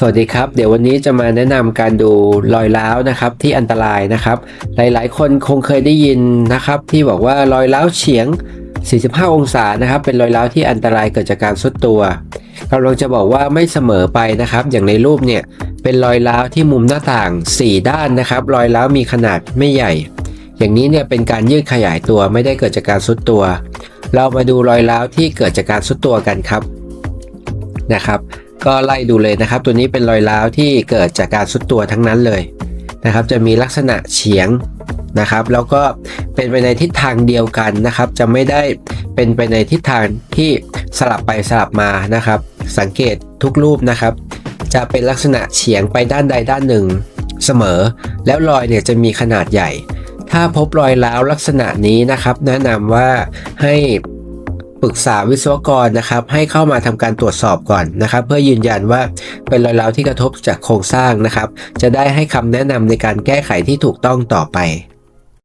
สวัสดีครับ เดี๋ยววันนี้จะมาแนะนำการดูรอยร้าวนะครับที่อันตรายนะครับ หลายๆ คนคงเคยได้ยินนะครับ ที่บอกว่ารอยร้าวเฉียง 45 องศานะครับ เป็นรอยร้าวที่อันตรายเกิดจากการซุดตัวกำลังจะบอกว่าไม่เสมอไปนะครับ อย่างในรูปเนี่ยเป็นรอยร้าวที่มุมหน้าต่าง 4 ด้านนะครับ รอยร้าวมีขนาดไม่ใหญ่ อย่างนี้เนี่ยเป็นการยืดขยายตัวไม่ได้เกิดจากการซุดตัว เรามาดูรอยร้าวที่เกิดจากการซุดตัวกันครับนะครับ ก็ไล่ดูเลยนะครับ ตัวนี้เป็นรอยร้าวที่เกิดจากการซุดตัวทั้งนั้นเลยนะครับ จะมีลักษณะเฉียงนะครับ แล้วก็เป็นไปในทิศทางเดียวกันนะครับ จะไม่ได้เป็นไปในทิศทางที่สลับไปสลับมานะครับ สังเกตทุกรูปนะครับ จะเป็นลักษณะเฉียงไปด้านใดด้านหนึ่งเสมอ แล้วรอยเนี่ยจะมีขนาดใหญ่ ถ้าพบรอยร้าวลักษณะนี้นะครับ แนะนำว่าให้ ปรึกษาวิศวกรนะครับให้เข้ามาทำการตรวจสอบก่อนนะครับ เพื่อยืนยันว่าเป็นรอยร้าวที่กระทบจากโครงสร้างนะครับ จะได้ให้คำแนะนำในการแก้ไขที่ถูกต้องต่อไป